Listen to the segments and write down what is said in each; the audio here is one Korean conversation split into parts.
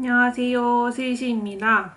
안녕하세요. 세이시입니다.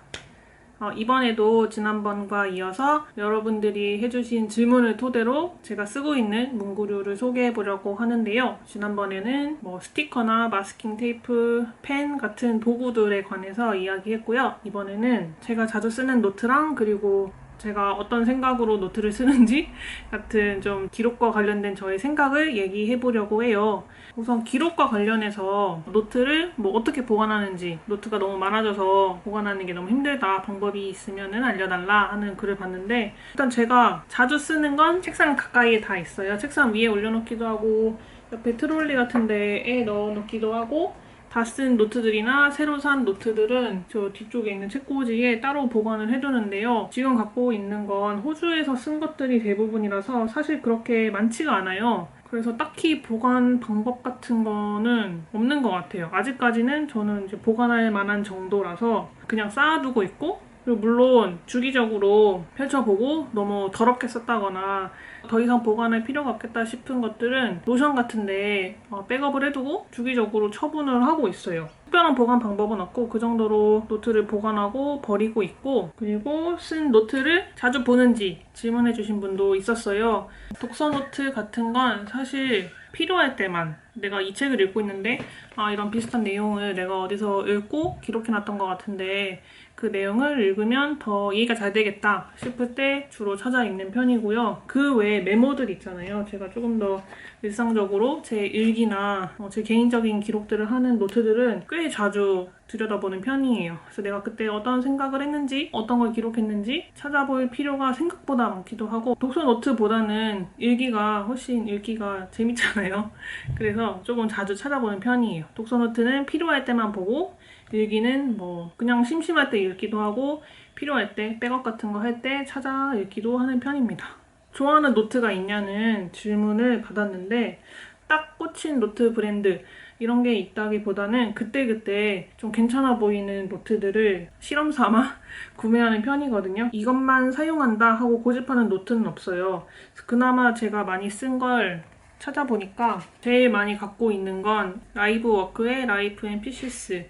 어, 이번에도 지난번과 이어서 여러분들이 해주신 질문을 토대로 제가 쓰고 있는 문구류를 소개해 보려고 하는데요. 지난번에는 뭐 스티커나 마스킹 테이프, 펜 같은 도구들에 관해서 이야기했고요. 이번에는 제가 자주 쓰는 노트랑 그리고 제가 어떤 생각으로 노트를 쓰는지 같은 좀 기록과 관련된 저의 생각을 얘기해 보려고 해요. 우선 기록과 관련해서 노트를 뭐 어떻게 보관하는지 노트가 너무 많아져서 보관하는 게 너무 힘들다 방법이 있으면 알려달라 하는 글을 봤는데 일단 제가 자주 쓰는 건 책상 가까이에 다 있어요. 책상 위에 올려놓기도 하고 옆에 트롤리 같은 데에 넣어놓기도 하고 다 쓴 노트들이나 새로 산 노트들은 저 뒤쪽에 있는 책꽂이에 따로 보관을 해두는데요. 지금 갖고 있는 건 호주에서 쓴 것들이 대부분이라서 사실 그렇게 많지가 않아요. 그래서 딱히 보관 방법 같은 거는 없는 것 같아요. 아직까지는 저는 이제 보관할 만한 정도라서 그냥 쌓아두고 있고 그리고 물론 주기적으로 펼쳐보고 너무 더럽게 썼다거나 더 이상 보관할 필요가 없겠다 싶은 것들은 노션 같은데 어, 백업을 해두고 주기적으로 처분을 하고 있어요. 특별한 보관 방법은 없고 그 정도로 노트를 보관하고 버리고 있고 그리고 쓴 노트를 자주 보는지 질문해주신 분도 있었어요. 독서 노트 같은 건 사실 필요할 때만 내가 이 책을 읽고 있는데 아 이런 비슷한 내용을 내가 어디서 읽고 기록해놨던 것 같은데 그 내용을 읽으면 더 이해가 잘 되겠다 싶을 때 주로 찾아 읽는 편이고요. 그 외에 메모들 있잖아요. 제가 조금 더 일상적으로 제 일기나 어, 제 개인적인 기록들을 하는 노트들은 꽤 자주 들여다보는 편이에요. 그래서 내가 그때 어떤 생각을 했는지, 어떤 걸 기록했는지 찾아볼 필요가 생각보다 많기도 하고, 독서 노트보다는 일기가 훨씬 읽기가 재밌잖아요. 그래서 조금 자주 찾아보는 편이에요. 독서 노트는 필요할 때만 보고, 일기는 뭐 그냥 심심할 때 읽기도 하고, 필요할 때 백업 같은 거 할 때 찾아 읽기도 하는 편입니다. 좋아하는 노트가 있냐는 질문을 받았는데, 딱 꽂힌 노트 브랜드, 이런 게 있다기보다는 그때그때 좀 괜찮아 보이는 노트들을 실험 삼아 구매하는 편이거든요. 이것만 사용한다 하고 고집하는 노트는 없어요. 그나마 제가 많이 쓴 걸 찾아보니까 제일 많이 갖고 있는 건 라이브워크의 라이프 앤 피시스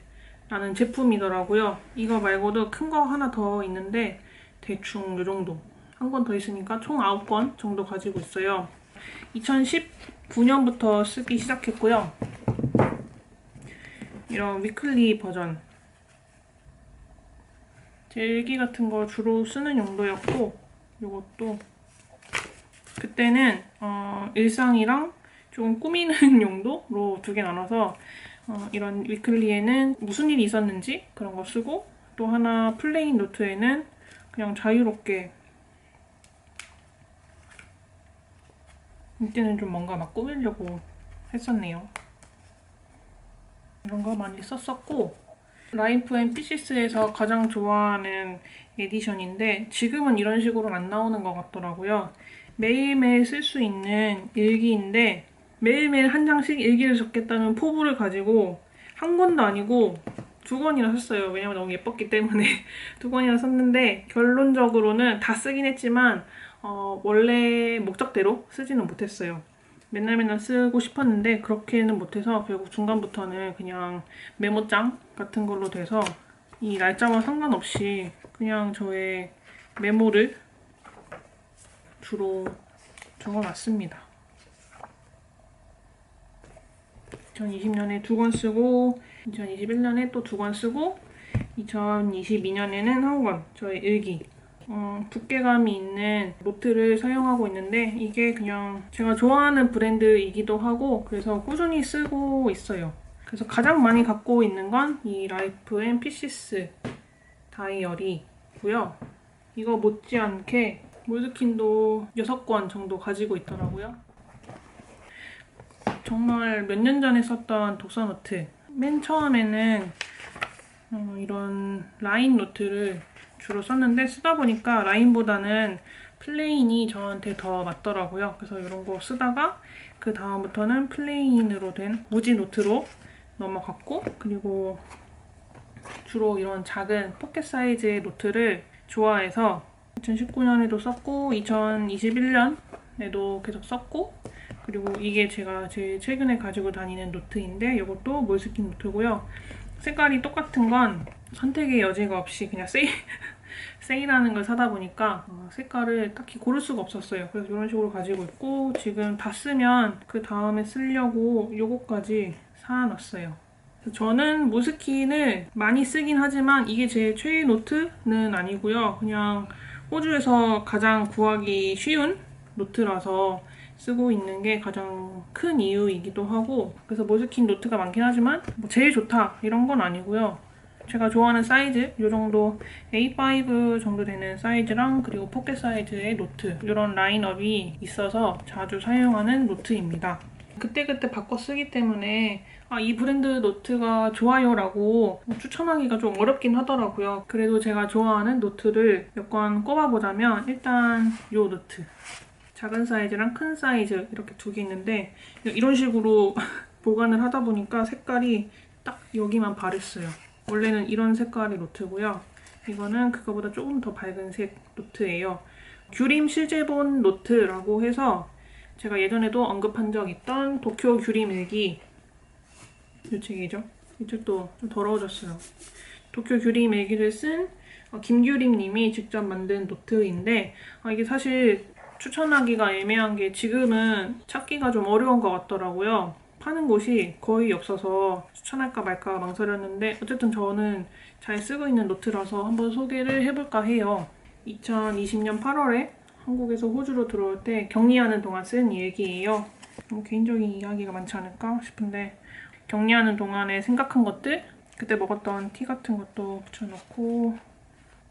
라는 제품이더라고요. 이거 말고도 큰 거 하나 더 있는데 대충 이 정도. 한 권 더 있으니까 총 9권 정도 가지고 있어요. 2019년부터 쓰기 시작했고요. 이런 위클리 버전 제 일기 같은 거 주로 쓰는 용도였고 이것도 그때는 어, 일상이랑 좀 꾸미는 용도로 두 개 나눠서 어, 이런 위클리에는 무슨 일이 있었는지 그런 거 쓰고 또 하나 플레인 노트에는 그냥 자유롭게 이때는 좀 뭔가 막 꾸미려고 했었네요. 이런 거 많이 썼었고 라이프 앤 피시스에서 가장 좋아하는 에디션인데 지금은 이런 식으로는 안 나오는 것 같더라고요. 매일매일 쓸 수 있는 일기인데 매일매일 한 장씩 일기를 적겠다는 포부를 가지고 한 권도 아니고 두 권이나 썼어요. 왜냐면 너무 예뻤기 때문에 두 권이나 썼는데 결론적으로는 다 쓰긴 했지만 어, 원래 목적대로 쓰지는 못했어요. 맨날 맨날 쓰고 싶었는데 그렇게는 못해서 결국 중간부터는 그냥 메모장 같은 걸로 돼서 이 날짜와 상관없이 그냥 저의 메모를 주로 적어놨습니다. 2020년에 두 권 쓰고 2021년에 또 두 권 쓰고 2022년에는 한 권 저의 일기 어, 두께감이 있는 노트를 사용하고 있는데 이게 그냥 제가 좋아하는 브랜드이기도 하고 그래서 꾸준히 쓰고 있어요. 그래서 가장 많이 갖고 있는 건 이 라이프 앤 피시스 다이어리고요. 이거 못지않게 몰드킨도 6권 정도 가지고 있더라고요. 정말 몇 년 전에 썼던 독서 노트. 맨 처음에는 어, 이런 라인 노트를 주로 썼는데 쓰다 보니까 라인보다는 플레인이 저한테 더 맞더라고요. 그래서 이런 거 쓰다가 그 다음부터는 플레인으로 된 무지 노트로 넘어갔고 그리고 주로 이런 작은 포켓 사이즈의 노트를 좋아해서 2019년에도 썼고 2021년에도 계속 썼고 그리고 이게 제가 제일 최근에 가지고 다니는 노트인데 이것도 몰스킨 노트고요. 색깔이 똑같은 건 선택의 여지가 없이 그냥 세일, 세일하는 걸 사다 보니까 어, 색깔을 딱히 고를 수가 없었어요. 그래서 이런 식으로 가지고 있고 지금 다 쓰면 그 다음에 쓰려고 요거까지 사놨어요. 저는 모스킨을 많이 쓰긴 하지만 이게 제 최애 노트는 아니고요. 그냥 호주에서 가장 구하기 쉬운 노트라서 쓰고 있는 게 가장 큰 이유이기도 하고 그래서 모스킨 노트가 많긴 하지만 뭐 제일 좋다 이런 건 아니고요. 제가 좋아하는 사이즈 이 정도 A5 정도 되는 사이즈랑 그리고 포켓 사이즈의 노트 이런 라인업이 있어서 자주 사용하는 노트입니다. 그때그때 바꿔 쓰기 때문에 아, 이 브랜드 노트가 좋아요라고 추천하기가 좀 어렵긴 하더라고요. 그래도 제가 좋아하는 노트를 몇 권 꼽아보자면 일단 이 노트 작은 사이즈랑 큰 사이즈 이렇게 두 개 있는데 이런 식으로 보관을 하다 보니까 색깔이 딱 여기만 바랬어요. 원래는 이런 색깔의 노트고요. 이거는 그거보다 조금 더 밝은 색 노트예요. 규림 실제본 노트라고 해서 제가 예전에도 언급한 적 있던 도쿄 규림 일기 이 책이죠. 이 책도 좀 더러워졌어요. 도쿄 규림 일기를 쓴 어, 김규림 님이 직접 만든 노트인데 아, 이게 사실 추천하기가 애매한 게 지금은 찾기가 좀 어려운 것 같더라고요. 파는 곳이 거의 없어서 추천할까 말까 망설였는데 어쨌든 저는 잘 쓰고 있는 노트라서 한번 소개를 해볼까 해요. 2020년 8월에 한국에서 호주로 들어올 때 격리하는 동안 쓴 일기예요. 뭐 개인적인 이야기가 많지 않을까 싶은데 격리하는 동안에 생각한 것들 그때 먹었던 티 같은 것도 붙여놓고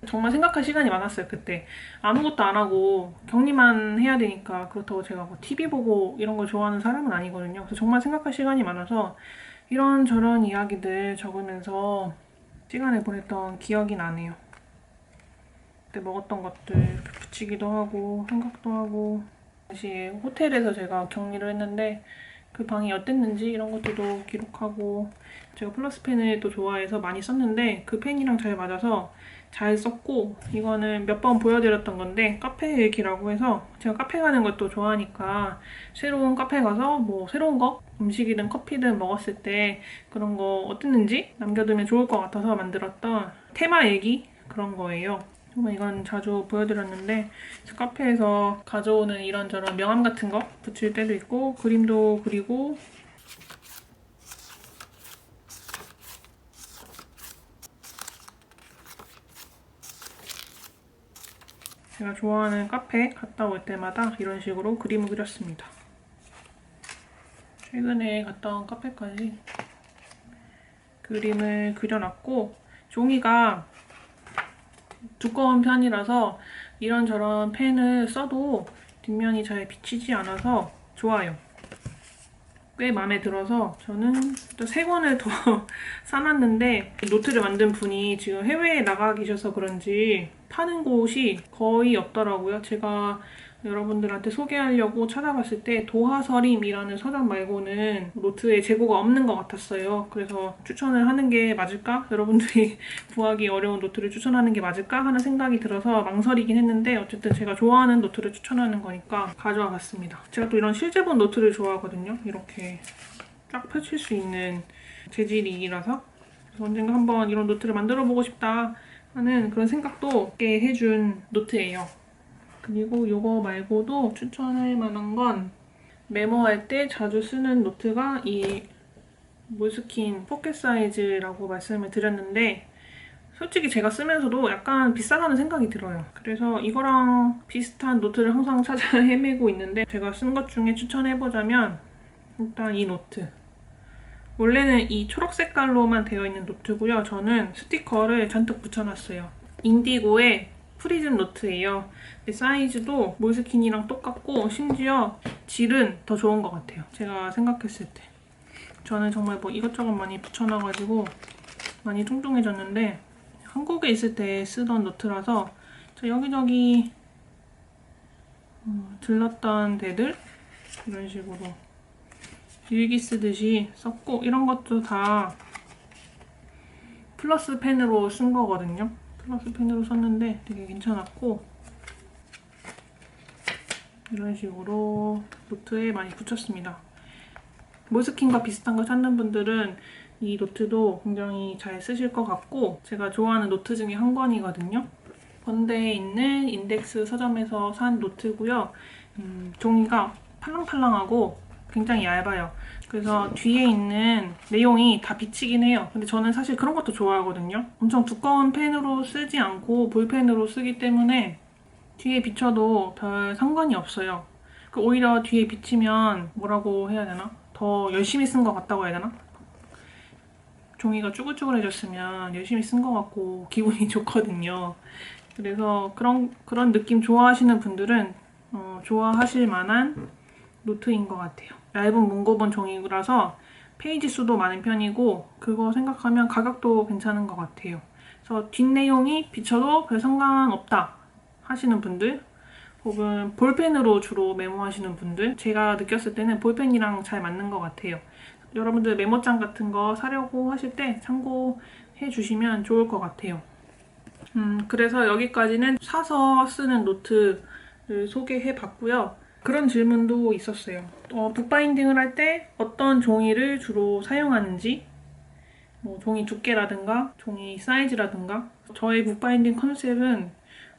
정말 생각할 시간이 많았어요 그때. 아무것도 안 하고 격리만 해야 되니까 그렇다고 제가 뭐 TV 보고 이런 걸 좋아하는 사람은 아니거든요. 그래서 정말 생각할 시간이 많아서 이런저런 이야기들 적으면서 시간을 보냈던 기억이 나네요. 그때 먹었던 것들 붙이기도 하고 생각도 하고. 다시 호텔에서 제가 격리를 했는데 그 방이 어땠는지 이런 것들도 기록하고 제가 플러스 펜을 또 좋아해서 많이 썼는데 그 펜이랑 잘 맞아서 잘 썼고 이거는 몇 번 보여드렸던 건데 카페 일기라고 해서 제가 카페 가는 것도 좋아하니까 새로운 카페 가서 뭐 새로운 거 음식이든 커피든 먹었을 때 그런 거 어땠는지 남겨두면 좋을 것 같아서 만들었던 테마 일기 그런 거예요. 이건 자주 보여드렸는데 카페에서 가져오는 이런저런 명함 같은 거 붙일 때도 있고 그림도 그리고 제가 좋아하는 카페 갔다 올 때마다 이런 식으로 그림을 그렸습니다. 최근에 갔다 온 카페까지 그림을 그려놨고 종이가 두꺼운 편이라서 이런저런 펜을 써도 뒷면이 잘 비치지 않아서 좋아요. 꽤 마음에 들어서 저는 또 세 권을 더 사놨는데 노트를 만든 분이 지금 해외에 나가 계셔서 그런지 파는 곳이 거의 없더라고요. 제가 여러분들한테 소개하려고 찾아봤을 때 도하서림이라는 서점 말고는 노트에 재고가 없는 것 같았어요. 그래서 추천을 하는 게 맞을까? 여러분들이 구하기 어려운 노트를 추천하는 게 맞을까? 하는 생각이 들어서 망설이긴 했는데 어쨌든 제가 좋아하는 노트를 추천하는 거니까 가져와 봤습니다. 제가 또 이런 실제본 노트를 좋아하거든요. 이렇게 쫙 펼칠 수 있는 재질이라서 그래서 언젠가 한번 이런 노트를 만들어 보고 싶다 하는 그런 생각도 있게 해준 노트예요. 그리고 이거 말고도 추천할 만한 건 메모할 때 자주 쓰는 노트가 이 몰스킨 포켓 사이즈라고 말씀을 드렸는데 솔직히 제가 쓰면서도 약간 비싸다는 생각이 들어요. 그래서 이거랑 비슷한 노트를 항상 찾아 헤매고 있는데 제가 쓴 것 중에 추천해보자면 일단 이 노트. 원래는 이 초록 색깔로만 되어 있는 노트고요. 저는 스티커를 잔뜩 붙여놨어요. 인디고의 프리즘 노트예요. 사이즈도 몰스킨이랑 똑같고 심지어 질은 더 좋은 것 같아요. 제가 생각했을 때. 저는 정말 뭐 이것저것 많이 붙여놔가지고 많이 뚱뚱해졌는데 한국에 있을 때 쓰던 노트라서 저 여기저기 어, 들렀던 데들 이런 식으로 일기 쓰듯이 썼고 이런 것도 다 플러스 펜으로 쓴 거거든요. 플러스 펜으로 썼는데 되게 괜찮았고 이런 식으로 노트에 많이 붙였습니다. 몰스킨과 비슷한 거 찾는 분들은 이 노트도 굉장히 잘 쓰실 것 같고 제가 좋아하는 노트 중에 한 권이거든요. 번대에 있는 인덱스 서점에서 산 노트고요. 음, 종이가 팔랑팔랑하고 굉장히 얇아요. 그래서 뒤에 있는 내용이 다 비치긴 해요. 근데 저는 사실 그런 것도 좋아하거든요. 엄청 두꺼운 펜으로 쓰지 않고 볼펜으로 쓰기 때문에 뒤에 비쳐도 별 상관이 없어요. 그 오히려 뒤에 비치면 뭐라고 해야 되나? 더 열심히 쓴 것 같다고 해야 되나? 종이가 쭈글쭈글해졌으면 열심히 쓴 것 같고 기분이 좋거든요. 그래서 그런 그런 느낌 좋아하시는 분들은 어, 좋아하실 만한 노트인 것 같아요. 얇은 문고본 종이라서 페이지 수도 많은 편이고 그거 생각하면 가격도 괜찮은 것 같아요. 그래서 뒷내용이 비쳐도 별 상관없다 하시는 분들 혹은 볼펜으로 주로 메모하시는 분들 제가 느꼈을 때는 볼펜이랑 잘 맞는 것 같아요. 여러분들 메모장 같은 거 사려고 하실 때 참고해 주시면 좋을 것 같아요. 음, 그래서 여기까지는 사서 쓰는 노트를 소개해 봤고요. 그런 질문도 있었어요. 어, 북바인딩을 할 때 어떤 종이를 주로 사용하는지, 뭐 종이 두께라든가 종이 사이즈라든가 저의 북바인딩 컨셉은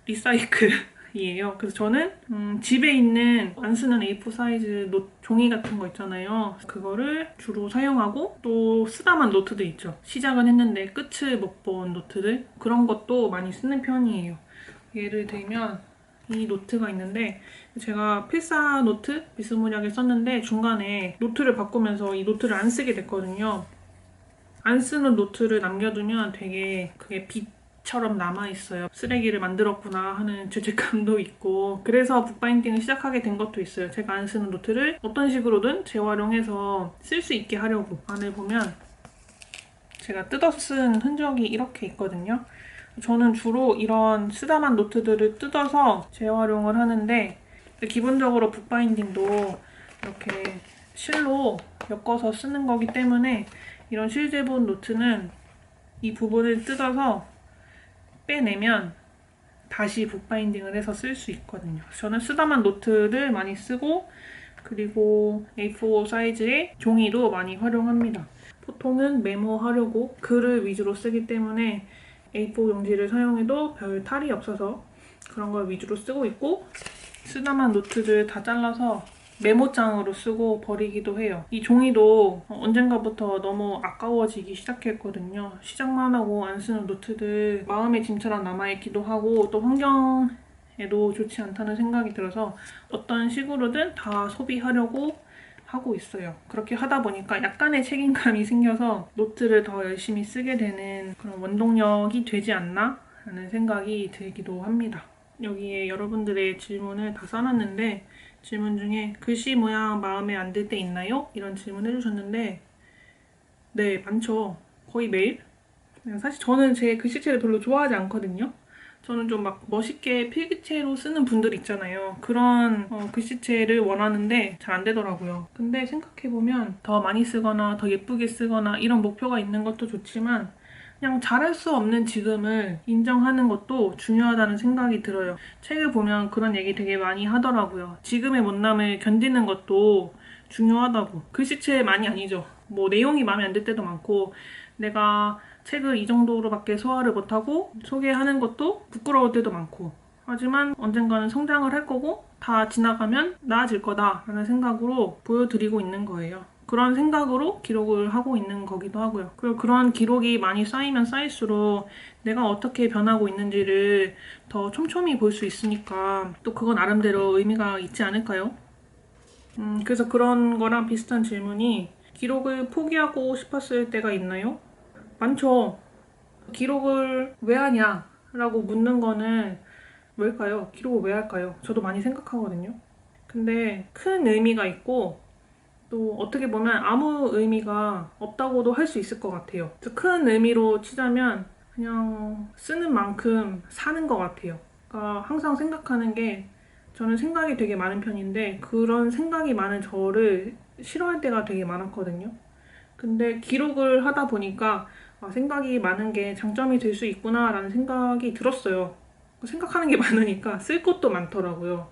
리사이클이에요. 그래서 저는 음, 집에 있는 안 쓰는 A4 사이즈 노, 종이 같은 거 있잖아요. 그거를 주로 사용하고 또 쓰다만 노트도 있죠. 시작은 했는데 끝을 못 본 노트들 그런 것도 많이 쓰는 편이에요. 예를 들면 이 노트가 있는데 제가 필사 노트 비스무리하게 썼는데 중간에 노트를 바꾸면서 이 노트를 안 쓰게 됐거든요. 안 쓰는 노트를 남겨두면 되게 그게 빛처럼 남아있어요. 쓰레기를 만들었구나 하는 죄책감도 있고 그래서 북바인딩을 시작하게 된 것도 있어요. 제가 안 쓰는 노트를 어떤 식으로든 재활용해서 쓸 수 있게 하려고 안을 보면 제가 뜯어 쓴 흔적이 이렇게 있거든요. 저는 주로 이런 쓰다만 노트들을 뜯어서 재활용을 하는데 기본적으로 북바인딩도 이렇게 실로 엮어서 쓰는 거기 때문에 이런 실제본 노트는 이 부분을 뜯어서 빼내면 다시 북바인딩을 해서 쓸 수 있거든요. 저는 쓰다만 노트를 많이 쓰고 그리고 A4 사이즈의 종이도 많이 활용합니다. 보통은 메모하려고 글을 위주로 쓰기 때문에 A4 용지를 사용해도 별 탈이 없어서 그런 걸 위주로 쓰고 있고 쓰다만 노트를 다 잘라서 메모장으로 쓰고 버리기도 해요. 이 종이도 언젠가부터 너무 아까워지기 시작했거든요. 시작만 하고 안 쓰는 노트들 마음의 짐처럼 남아있기도 하고 또 환경에도 좋지 않다는 생각이 들어서 어떤 식으로든 다 소비하려고 하고 있어요. 그렇게 하다 보니까 약간의 책임감이 생겨서 노트를 더 열심히 쓰게 되는 그런 원동력이 되지 않나? 라는 생각이 들기도 합니다. 여기에 여러분들의 질문을 다 써놨는데 질문 중에 글씨 모양 마음에 안 들 때 있나요? 이런 질문 해주셨는데 네, 많죠. 거의 매일. 사실 저는 제 글씨체를 별로 좋아하지 않거든요. 저는 좀 막 멋있게 필기체로 쓰는 분들 있잖아요. 그런 어, 글씨체를 원하는데 잘 안 되더라고요. 근데 생각해보면 더 많이 쓰거나 더 예쁘게 쓰거나 이런 목표가 있는 것도 좋지만 그냥 잘할 수 없는 지금을 인정하는 것도 중요하다는 생각이 들어요. 책을 보면 그런 얘기 되게 많이 하더라고요. 지금의 못남을 견디는 것도 중요하다고. 글씨체만이 아니죠. 뭐 내용이 마음에 안 들 때도 많고 내가 책을 이 정도로밖에 소화를 못하고 소개하는 것도 부끄러울 때도 많고 하지만 언젠가는 성장을 할 거고 다 지나가면 나아질 거다라는 생각으로 보여드리고 있는 거예요. 그런 생각으로 기록을 하고 있는 거기도 하고요. 그리고 그런 기록이 많이 쌓이면 쌓일수록 내가 어떻게 변하고 있는지를 더 촘촘히 볼 수 있으니까 또 그건 나름대로 의미가 있지 않을까요? 음, 그래서 그런 거랑 비슷한 질문이 기록을 포기하고 싶었을 때가 있나요? 많죠. 기록을 왜 하냐? 라고 묻는 거는 왜일까요? 기록을 왜 할까요? 저도 많이 생각하거든요. 근데 큰 의미가 있고 또 어떻게 보면 아무 의미가 없다고도 할 수 있을 것 같아요. 큰 의미로 치자면 그냥 쓰는 만큼 사는 것 같아요. 그러니까 항상 생각하는 게 저는 생각이 되게 많은 편인데 그런 생각이 많은 저를 싫어할 때가 되게 많았거든요. 근데 기록을 하다 보니까 아, 생각이 많은 게 장점이 될 수 있구나라는 생각이 들었어요. 생각하는 게 많으니까 쓸 것도 많더라고요.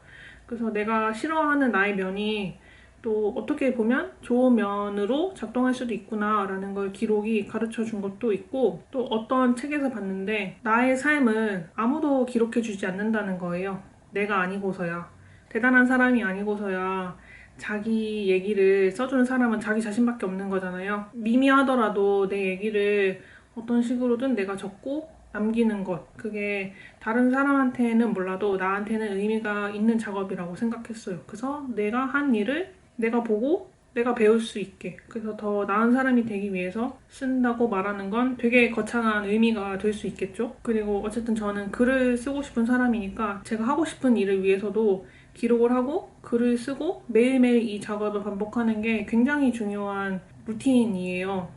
그래서 내가 싫어하는 나의 면이 또 어떻게 보면 좋은 면으로 작동할 수도 있구나라는 걸 기록이 가르쳐 준 것도 있고 또 어떤 책에서 봤는데 나의 삶을 아무도 기록해 주지 않는다는 거예요. 내가 아니고서야. 대단한 사람이 아니고서야 자기 얘기를 써주는 사람은 자기 자신밖에 없는 거잖아요. 미미하더라도 내 얘기를 어떤 식으로든 내가 적고 남기는 것. 그게 다른 사람한테는 몰라도 나한테는 의미가 있는 작업이라고 생각했어요. 그래서 내가 한 일을 내가 보고 내가 배울 수 있게. 그래서 더 나은 사람이 되기 위해서 쓴다고 말하는 건 되게 거창한 의미가 될 수 있겠죠. 그리고 어쨌든 저는 글을 쓰고 싶은 사람이니까 제가 하고 싶은 일을 위해서도 기록을 하고 글을 쓰고 매일매일 이 작업을 반복하는 게 굉장히 중요한 루틴이에요.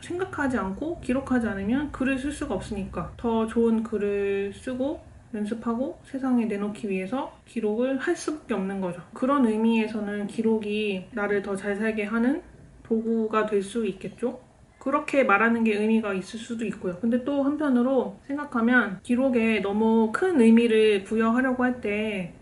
생각하지 않고 기록하지 않으면 글을 쓸 수가 없으니까 더 좋은 글을 쓰고 연습하고 세상에 내놓기 위해서 기록을 할 수밖에 없는 거죠. 그런 의미에서는 기록이 나를 더 잘 살게 하는 도구가 될 수 있겠죠. 그렇게 말하는 게 의미가 있을 수도 있고요. 근데 또 한편으로 생각하면 기록에 너무 큰 의미를 부여하려고 할 때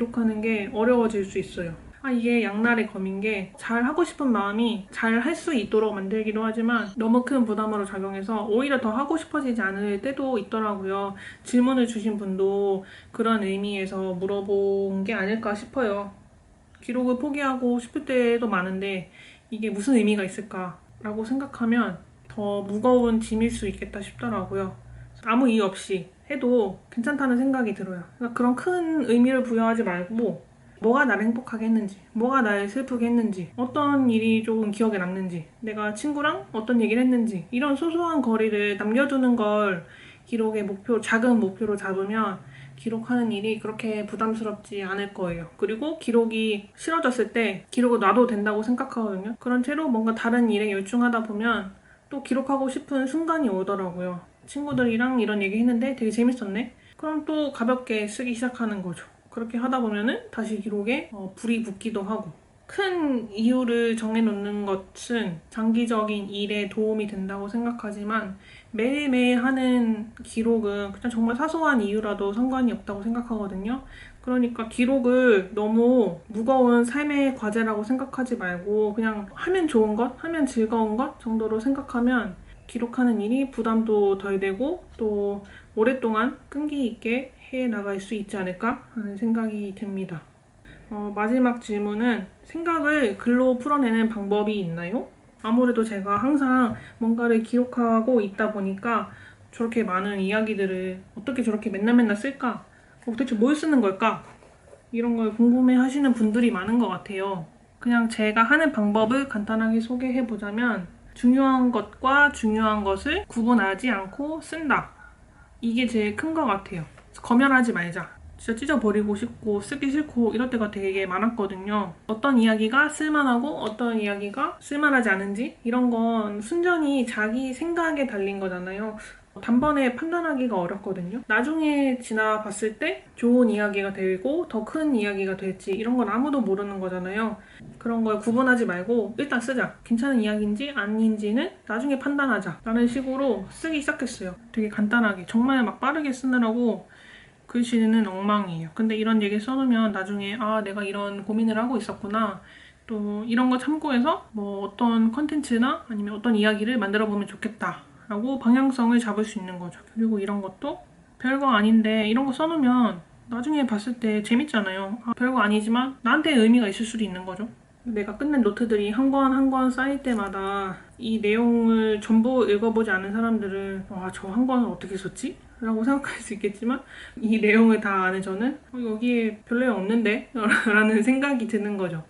기록하는 게 어려워질 수 있어요. 아, 이게 양날의 검인 게 잘 하고 싶은 마음이 잘 할 수 있도록 만들기도 하지만 너무 큰 부담으로 작용해서 오히려 더 하고 싶어지지 않을 때도 있더라고요. 질문을 주신 분도 그런 의미에서 물어본 게 아닐까 싶어요. 기록을 포기하고 싶을 때도 많은데 이게 무슨 의미가 있을까라고 생각하면 더 무거운 짐일 수 있겠다 싶더라고요. 아무 이유 없이 해도 괜찮다는 생각이 들어요. 그러니까 그런 큰 의미를 부여하지 말고 뭐가 나를 행복하게 했는지, 뭐가 나를 슬프게 했는지, 어떤 일이 조금 기억에 남는지, 내가 친구랑 어떤 얘기를 했는지, 이런 소소한 거리를 남겨두는 걸 기록의 목표, 작은 목표로 잡으면 기록하는 일이 그렇게 부담스럽지 않을 거예요. 그리고 기록이 싫어졌을 때 기록을 놔도 된다고 생각하거든요. 그런 채로 뭔가 다른 일에 열중하다 보면 또 기록하고 싶은 순간이 오더라고요. 친구들이랑 이런 얘기 했는데 되게 재밌었네? 그럼 또 가볍게 쓰기 시작하는 거죠. 그렇게 하다 보면은 다시 기록에 어, 불이 붙기도 하고 큰 이유를 정해놓는 것은 장기적인 일에 도움이 된다고 생각하지만 매일매일 하는 기록은 그냥 정말 사소한 이유라도 상관이 없다고 생각하거든요. 그러니까 기록을 너무 무거운 삶의 과제라고 생각하지 말고 그냥 하면 좋은 것, 하면 즐거운 것 정도로 생각하면 기록하는 일이 부담도 덜 되고 또 오랫동안 끈기 있게 해 나갈 수 있지 않을까 하는 생각이 듭니다. 어, 마지막 질문은 생각을 글로 풀어내는 방법이 있나요? 아무래도 제가 항상 뭔가를 기록하고 있다 보니까 저렇게 많은 이야기들을 어떻게 저렇게 맨날 맨날 쓸까? 어, 도대체 뭘 쓰는 걸까? 이런 걸 궁금해 하시는 분들이 많은 것 같아요. 그냥 제가 하는 방법을 간단하게 소개해 보자면 중요한 것과 중요한 것을 구분하지 않고 쓴다. 이게 제일 큰 것 같아요. 검열하지 말자. 진짜 찢어버리고 싶고 쓰기 싫고 이럴 때가 되게 많았거든요. 어떤 이야기가 쓸만하고 어떤 이야기가 쓸만하지 않은지 이런 건 순전히 자기 생각에 달린 거잖아요. 단번에 판단하기가 어렵거든요. 나중에 지나봤을 때 좋은 이야기가 되고 더 큰 이야기가 될지 이런 건 아무도 모르는 거잖아요. 그런 걸 구분하지 말고 일단 쓰자. 괜찮은 이야기인지 아닌지는 나중에 판단하자. 라는 식으로 쓰기 시작했어요. 되게 간단하게. 정말 막 빠르게 쓰느라고 글씨는 엉망이에요. 근데 이런 얘기 써놓으면 나중에 아 내가 이런 고민을 하고 있었구나. 또 이런 거 참고해서 뭐 어떤 컨텐츠나 아니면 어떤 이야기를 만들어 보면 좋겠다. 라고 방향성을 잡을 수 있는 거죠. 그리고 이런 것도 별거 아닌데 이런 거 써놓으면 나중에 봤을 때 재밌잖아요. 아, 별거 아니지만 나한테 의미가 있을 수도 있는 거죠. 내가 끝낸 노트들이 한 권 한 권 쌓일 때마다 이 내용을 전부 읽어보지 않은 사람들은 와 저 한 권을 어떻게 썼지? 라고 생각할 수 있겠지만 이 내용을 다 아는 저는 어, 여기에 별 내용 없는데? 라는 생각이 드는 거죠.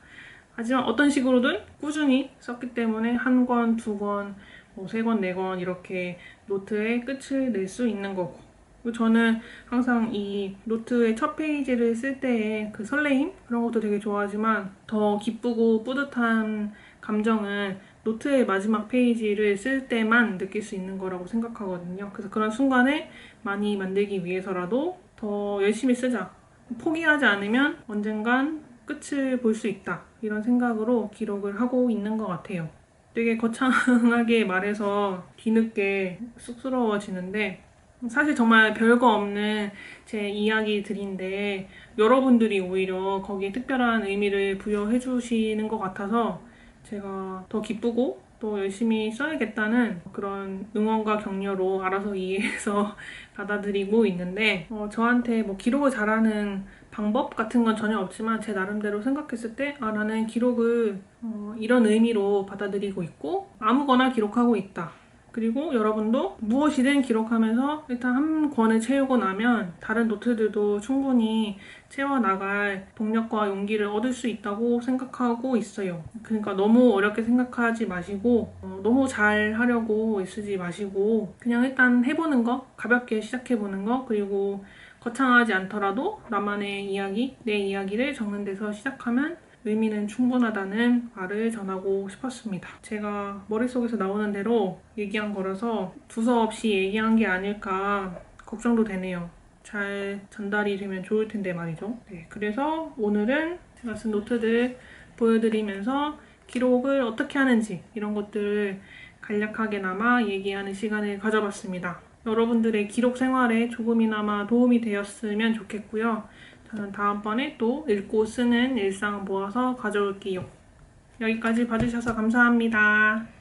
하지만 어떤 식으로든 꾸준히 썼기 때문에 한 권, 두 권, 뭐세 권, 네권 이렇게 노트에 끝을 낼 수 있는 거고 저는 항상 이 노트의 첫 페이지를 쓸 때의 그 설레임 그런 것도 되게 좋아하지만 더 기쁘고 뿌듯한 감정은 노트의 마지막 페이지를 쓸 때만 느낄 수 있는 거라고 생각하거든요. 그래서 그런 순간에 많이 만들기 위해서라도 더 열심히 쓰자. 포기하지 않으면 언젠간 끝을 볼 수 있다. 이런 생각으로 기록을 하고 있는 것 같아요. 되게 거창하게 말해서 뒤늦게 쑥스러워지는데 사실 정말 별거 없는 제 이야기들인데 여러분들이 오히려 거기에 특별한 의미를 부여해 주시는 것 같아서 제가 더 기쁘고 또 열심히 써야겠다는 그런 응원과 격려로 알아서 이해해서 받아들이고 있는데 어, 저한테 뭐 기록을 잘하는 방법 같은 건 전혀 없지만 제 나름대로 생각했을 때 아, 나는 기록을 어, 이런 의미로 받아들이고 있고 아무거나 기록하고 있다. 그리고 여러분도 무엇이든 기록하면서 일단 한 권을 채우고 나면 다른 노트들도 충분히 채워나갈 동력과 용기를 얻을 수 있다고 생각하고 있어요. 그러니까 너무 어렵게 생각하지 마시고 어, 너무 잘 하려고 애쓰지 마시고 그냥 일단 해보는 거 가볍게 시작해보는 거 그리고 거창하지 않더라도 나만의 이야기, 내 이야기를 적는 데서 시작하면 의미는 충분하다는 말을 전하고 싶었습니다. 제가 머릿속에서 나오는 대로 얘기한 거라서 두서없이 얘기한 게 아닐까 걱정도 되네요. 잘 전달이 되면 좋을 텐데 말이죠. 네, 그래서 오늘은 제가 쓴 노트들 보여드리면서 기록을 어떻게 하는지 이런 것들을 간략하게나마 얘기하는 시간을 가져봤습니다. 여러분들의 기록 생활에 조금이나마 도움이 되었으면 좋겠고요. 저는 다음번에 또 읽고 쓰는 일상 모아서 가져올게요. 여기까지 봐주셔서 감사합니다.